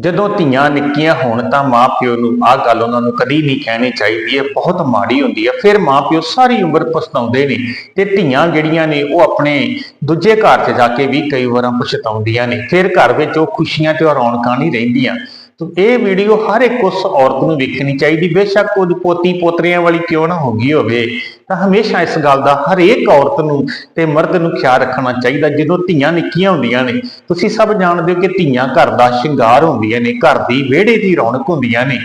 ਜਦੋਂ ਧੀਆਂ ਨਿੱਕੀਆਂ ਹੋਣ ਤਾਂ ਮਾਪਿਓ ਨੂੰ ਆਹ ਗੱਲ ਉਹਨਾਂ ਨੂੰ ਕਦੀ ਨਹੀਂ ਕਹਿਣੀ ਚਾਹੀਦੀ ਹੈ ਬਹੁਤ ਮਾੜੀ ਹੁੰਦੀ ਹੈ ਫਿਰ ਮਾਪਿਓ ਸਾਰੀ ਉਮਰ ਪਛਤਾਉਂਦੇ ਨੇ ਤੇ ਧੀਆਂ ਜਿਹੜੀਆਂ ਨੇ ਉਹ ਆਪਣੇ ਦੂਜੇ ਘਰ 'ਚ ਜਾ ਕੇ ਵੀ ਕਈ ਵਾਰਾਂ ਪਛਤਾਉਂਦੀਆਂ ਨੇ। ਫਿਰ ਘਰ ਵਿੱਚ ਉਹ ਖੁਸ਼ੀਆਂ ਤੇ ਰੌਣਕਾਂ ਨਹੀਂ ਰਹਿੰਦੀਆਂ। ਤੋ ਇਹ ਵੀਡੀਓ ਹਰ ਇੱਕ ਉਸ ਔਰਤ ਨੂੰ ਵੇਖਣੀ ਚਾਹੀਦੀ। ਬੇਸ਼ੱਕ ਉਹਦੀ ਪੋਤੀ ਪੋਤਰੀਆਂ ਵਾਲੀ ਕਿਉਂ ਨਾ ਹੋ ਗਈ ਹੋਵੇ, ਤਾਂ ਹਮੇਸ਼ਾ ਇਸ ਗੱਲ ਦਾ ਹਰੇਕ ਔਰਤ ਨੂੰ ਤੇ ਮਰਦ ਨੂੰ ਖਿਆਲ ਰੱਖਣਾ ਚਾਹੀਦਾ, ਜਦੋਂ ਧੀਆਂ ਨਿੱਕੀਆਂ ਹੁੰਦੀਆਂ ਨੇ। ਤੁਸੀਂ ਸਭ ਜਾਣਦੇ ਹੋ ਕਿ ਧੀਆਂ ਘਰ ਦਾ ਸ਼ਿੰਗਾਰ ਹੁੰਦੀਆਂ ਨੇ, ਘਰ ਦੀ ਵਿਹੜੇ ਦੀ ਰੌਣਕ ਹੁੰਦੀਆਂ ਨੇ।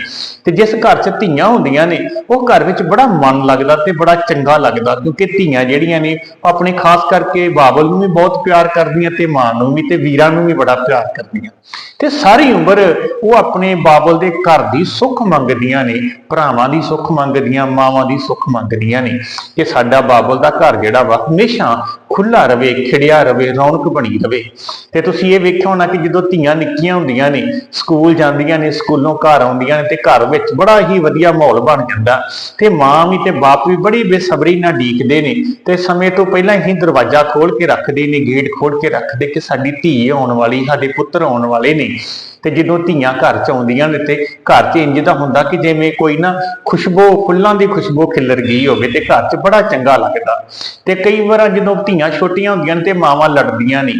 ਤੇ ਜਿਸ ਘਰ 'ਚ ਧੀਆਂ ਹੁੰਦੀਆਂ ਨੇ, ਉਹ ਘਰ ਵਿੱਚ ਬੜਾ ਮਨ ਲੱਗਦਾ ਤੇ ਬੜਾ ਚੰਗਾ ਲੱਗਦਾ, ਕਿਉਂਕਿ ਧੀਆਂ ਜਿਹੜੀਆਂ ਨੇ, ਉਹ ਆਪਣੇ ਖਾਸ ਕਰਕੇ ਬਾਬਲ ਨੂੰ ਵੀ ਬਹੁਤ ਪਿਆਰ ਕਰਦੀਆਂ ਤੇ ਮਾਂ ਨੂੰ ਵੀ ਤੇ ਵੀਰਾਂ ਨੂੰ ਵੀ ਬੜਾ ਪਿਆਰ ਕਰਦੀਆਂ। ਤੇ ਸਾਰੀ ਉਮਰ ਉਹ ਆਪਣੇ ਬਾਬਲ ਦੇ ਘਰ ਦੀ ਸੁੱਖ ਮੰਗਦੀਆਂ ਨੇ, ਭਰਾਵਾਂ ਦੀ ਸੁੱਖ ਮੰਗਦੀਆਂ, ਮਾਵਾਂ ਦੀ ਸੁੱਖ ਮੰਗਦੀਆਂ ਨੇ। ਕਿ ਸਾਡਾ ਬਾਬਲ ਦਾ ਘਰ ਜਿਹੜਾ ਵਾ, ਹਮੇਸ਼ਾ ਖੁੱਲਾ ਰਵੇ, ਖਿੜਿਆ ਰਵੇ, ਰੌਣਕ ਬਣੀ ਰਵੇ। ਤੇ ਤੁਸੀਂ ਇਹ ਵੇਖਿਆ ਹੋਣਾ ਕਿ ਜਦੋਂ ਧੀਆਂ ਨਿੱਕੀਆਂ ਹੁੰਦੀਆਂ ਨੇ, ਸਕੂਲ ਜਾਂਦੀਆਂ ਨੇ, ਸਕੂਲੋਂ ਘਰ ਆਉਂਦੀਆਂ ਨੇ ਤੇ ਘਰ ਵਿੱਚ ਬੜਾ ਹੀ ਵਧੀਆ ਮਾਹੌਲ ਬਣ ਜਾਂਦਾ। ਤੇ ਮਾਂ ਵੀ ਤੇ ਬਾਪ ਵੀ ਬੜੀ ਬੇਸਬਰੀ ਨਾਲ ਢੀਕਦੇ ਨੇ ਤੇ ਸਮੇਂ ਤੋਂ ਪਹਿਲਾਂ ਹੀ ਦਰਵਾਜ਼ਾ ਖੋਲ ਕੇ ਰੱਖਦੇ ਨੇ, ਗੇਟ ਖੋਲ ਕੇ ਰੱਖਦੇ ਕਿ ਸਾਡੀ ਧੀ ਆਉਣ ਵਾਲੀ, ਸਾਡੇ ਪੁੱਤਰ ਆਉਣ ਵਾਲੇ ਨੇ। ਤੇ ਜਦੋਂ ਧੀਆਂ ਘਰ ਚ ਆਉਂਦੀਆਂ ਨੇ ਤੇ ਘਰ 'ਚ ਇੰਜ ਦਾ ਹੁੰਦਾ ਕਿ ਜਿਵੇਂ ਕੋਈ ਨਾ ਖੁਸ਼ਬੂ, ਫੁੱਲਾਂ ਦੀ ਖੁਸ਼ਬੂ ਖਿਲਰ ਗਈ ਹੋਵੇ ਤੇ ਘਰ 'ਚ ਬੜਾ ਚੰਗਾ ਲੱਗਦਾ। ਤੇ ਕਈ ਵਾਰ ਜਦੋਂ ਧੀਆਂ ਛੋਟੀਆਂ ਹੁੰਦੀਆਂ ਨੇ ਤੇ ਮਾਵਾਂ ਲੜਦੀਆਂ ਨੇ।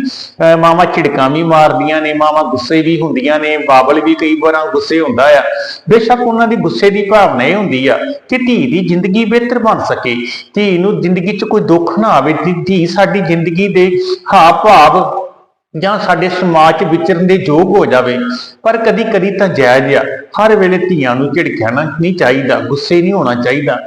ਮਾਵਾਂ ਝਿੜਕਾਂ ਵੀ ਮਾਰਦੀਆਂ ਨੇ, ਮਾਵਾਂ ਗੁੱਸੇ ਵੀ ਹੁੰਦੀਆਂ ਨੇ, ਬਾਬਲ ਵੀ ਕਈ ਵਾਰਾਂ ਗੁੱਸੇ ਹੁੰਦਾ ਆ। ਬੇਸ਼ੱਕ ਉਹਨਾਂ ਦੀ ਗੁੱਸੇ ਦੀ ਭਾਵਨਾ ਇਹ ਹੁੰਦੀ ਆ ਕਿ ਧੀ ਦੀ ਜ਼ਿੰਦਗੀ ਬਿਹਤਰ ਬਣ ਸਕੇ। ਧੀ ਨੂੰ ਜ਼ਿੰਦਗੀ 'ਚ ਕੋਈ ਦੁੱਖ ਨਾ ਆਵੇ। ਧੀ- ਧੀ ਸਾਡੀ ਜ਼ਿੰਦਗੀ ਦੇ ਹਾਵ ਭਾਵ ਜਾਂ ਸਾਡੇ ਸਮਾਜ 'ਚ ਵਿਚਰਨ ਦੇ ਯੋਗ ਹੋ ਜਾਵੇ। ਪਰ ਕਦੀ ਕਦੀ ਤਾਂ ਜਾਇਜ਼ ਆ। ਹਰ ਵੇਲੇ ਧੀਆਂ ਨੂੰ ਝਿੜਕਣਾ ਨਹੀਂ ਚਾਹੀਦਾ, ਗੁੱਸੇ ਨਹੀਂ ਹੋਣਾ ਚਾਹੀਦਾ।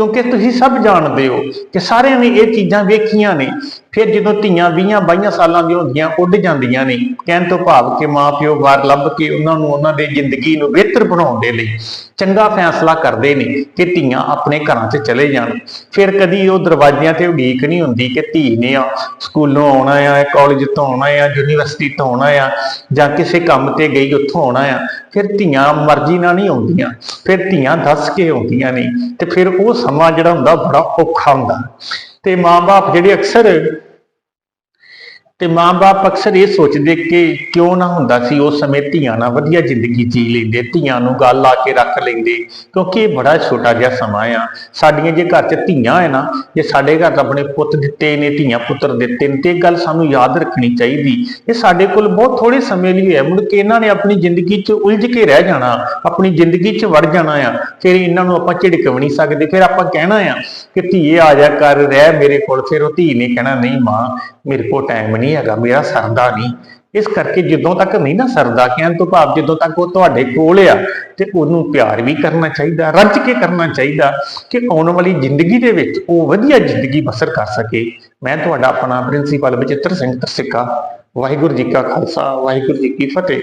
ਕਿਉਂਕਿ ਤੁਸੀਂ ਸਭ ਜਾਣਦੇ ਹੋ ਕਿ ਸਾਰਿਆਂ ਨੇ ਇਹ ਚੀਜ਼ਾਂ ਵੇਖੀਆਂ ਨੇ। ਫਿਰ ਜਦੋਂ ਧੀਆਂ 20 22 ਸਾਲਾਂ ਦੀਆਂ ਹੁੰਦੀਆਂ, ਉੱਡ ਜਾਂਦੀਆਂ ਨੇ, ਕਹਿਣ ਤੋਂ ਭਾਵ ਕਿ ਮਾਪਿਓ ਵਾਰ ਲੱਭ ਕੇ ਉਹਨਾਂ ਨੂੰ ਉਹਨਾਂ ਦੇ ਜ਼ਿੰਦਗੀ ਨੂੰ ਬਿਹਤਰ ਬਣਾਉਣ ਦੇ ਲਈ ਚੰਗਾ ਫੈਸਲਾ ਕਰਦੇ ਨੇ ਕਿ ਧੀਆਂ ਆਪਣੇ ਘਰਾਂ 'ਚ ਚਲੇ ਜਾਣ। ਫਿਰ ਕਦੀ ਉਹ ਦਰਵਾਜ਼ਿਆਂ ਤੇ ਉਡੀਕ ਨਹੀਂ ਹੁੰਦੀ ਕਿ ਧੀ ਨੇ ਆ ਸਕੂਲੋਂ ਆਉਣਾ ਆ ਕਾਲਜ ਤੋਂ ਆਉਣਾ ਆ ਯੂਨੀਵਰਸਿਟੀ ਤੋਂ ਆਉਣਾ ਆ, ਜਾਂ ਕਿਸੇ ਕੰਮ ਤੇ ਗਈ ਉੱਥੋਂ ਆਉਣਾ ਆ। ਫਿਰ ਧੀਆਂ ਮਰਜ਼ੀ ਨਾਲ ਨਹੀਂ ਆਉਂਦੀਆਂ, ਫਿਰ ਧੀਆਂ ਦੱਸ ਕੇ ਆਉਂਦੀਆਂ ਨੇ ਤੇ ਫਿਰ ਉਹ ਸਮਾਂ ਜਿਹੜਾ ਹੁੰਦਾ ਬੜਾ ਔਖਾ ਹੁੰਦਾ। ਤੇ ਮਾਂ-ਬਾਪ ਜਿਹੜੇ ਅਕਸਰ ਤੇ ਮਾਂ-ਬਾਪ ਅਕਸਰ ਇਹ ਸੋਚਦੇ ਕਿ ਕਿਉਂ ਨਾ ਹੁੰਦਾ ਸੀ ਉਸ ਸਮੇਂ ਧੀਆਂ ਨਾਲ ਵਧੀਆ ਜ਼ਿੰਦਗੀ ਜੀ ਲੈਂਦੇ, ਧੀਆਂ ਨੂੰ ਗੱਲ ਲਾ ਕੇ ਰੱਖ ਲੈਂਦੇ, ਕਿਉਂਕਿ ਇਹ ਬੜਾ ਛੋਟਾ ਜਿਹਾ ਸਮਾਂ ਆ। ਸਾਡੀਆਂ ਜੇ ਘਰ 'ਚ ਧੀਆਂ ਹੈ ਨਾ, ਜੇ ਸਾਡੇ ਘਰ ਆਪਣੇ ਪੁੱਤ ਦਿੱਤੇ ਨੇ, ਧੀਆਂ ਪੁੱਤਰ ਦਿੱਤੇ ਨੇ, ਤੇ ਇਹ ਗੱਲ ਸਾਨੂੰ ਯਾਦ ਰੱਖਣੀ ਚਾਹੀਦੀ। ਇਹ ਸਾਡੇ ਕੋਲ ਬਹੁਤ ਥੋੜੇ ਸਮੇਂ ਲਈ ਹੈ, ਮੁੜ ਕੇ ਇਹਨਾਂ ਨੇ ਆਪਣੀ ਜ਼ਿੰਦਗੀ 'ਚ ਉਲਝ ਕੇ ਰਹਿ ਜਾਣਾ, ਆਪਣੀ ਜ਼ਿੰਦਗੀ 'ਚ ਵੜ ਜਾਣਾ ਆ, ਫਿਰ ਇਹਨਾਂ ਨੂੰ ਆਪਾਂ ਝਿੜਕ ਵੀ ਨਹੀਂ ਸਕਦੇ, ਫਿਰ ਆਪਾਂ ਕਹਿਣਾ ਆ ਕਿ ਧੀਏ ਆ ਜਾ ਕਰ, ਰਹਿ ਮੇਰੇ ਕੋਲ, ਫਿਰ ਉਹ ਧੀ ਨੇ ਕਹਿਣਾ, ਨਹੀਂ ਮਾਂ, ਮੇਰੇ ਕੋਲ ਟਾਈਮ ਨਹੀਂ ਨਹੀਂ ਹੈਗਾ, ਮੇਰਾ ਸਰਦਾ ਨਹੀਂ। ਇਸ ਕਰਕੇ ਜਦੋਂ ਤੱਕ ਨਹੀਂ ਨਾ ਸਰਦਾ ਕਹਿਣ ਤੋਂ ਭਾਵ ਜਦੋਂ ਤੱਕ ਉਹ ਤੁਹਾਡੇ ਕੋਲ ਆ, ਤੇ ਉਹਨੂੰ ਪਿਆਰ ਵੀ ਕਰਨਾ ਚਾਹੀਦਾ, ਰੱਜ ਕੇ ਕਰਨਾ ਚਾਹੀਦਾ, ਕਿ ਆਉਣ ਵਾਲੀ ਜ਼ਿੰਦਗੀ ਦੇ ਵਿੱਚ ਉਹ ਵਧੀਆ ਜ਼ਿੰਦਗੀ ਬਸਰ ਕਰ ਸਕੇ। ਮੈਂ ਤੁਹਾਡਾ ਆਪਣਾ ਪ੍ਰਿੰਸੀਪਲ ਬਚਿੱਤਰ ਸਿੰਘ ਤਰਸਿੱਕਾ। ਵਾਹਿਗੁਰੂ ਜੀ ਕਾ ਖਾਲਸਾ, ਵਾਹਿਗੁਰੂ ਜੀ ਕੀ ਫਤਿਹ।